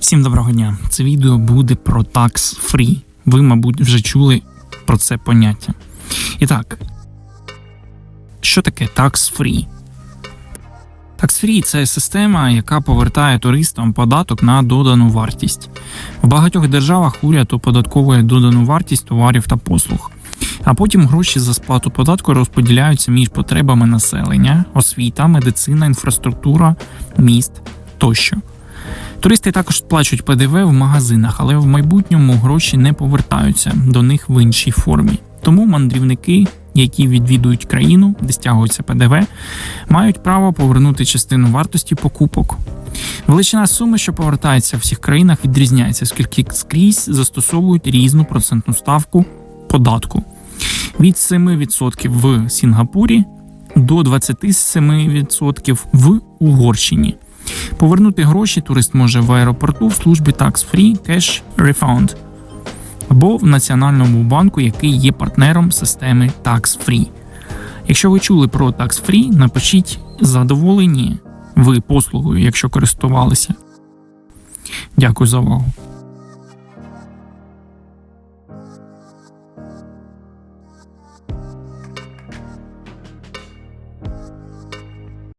Всім доброго дня. Це відео буде про Tax Free. Ви, мабуть, вже чули про це поняття. І так, що таке Tax Free? Tax Free – це система, яка повертає туристам податок на додану вартість. В багатьох державах уряд оподатковує додану вартість товарів та послуг. А потім гроші за сплату податку розподіляються між потребами населення, освіта, медицина, інфраструктура, міст тощо. Туристи також сплачують ПДВ в магазинах, але в майбутньому гроші не повертаються до них в іншій формі. Тому мандрівники, які відвідують країну, де стягується ПДВ, мають право повернути частину вартості покупок. Величина суми, що повертається в всіх країнах, відрізняється, оскільки скрізь застосовують різну процентну ставку податку від 7% в Сінгапурі до 27% в Угорщині. Повернути гроші турист може в аеропорту в службі Tax Free Cash Refund або в Національному банку, який є партнером системи Tax Free. Якщо ви чули про Tax Free, напишіть задоволені ви послугою, якщо користувалися. Дякую за увагу.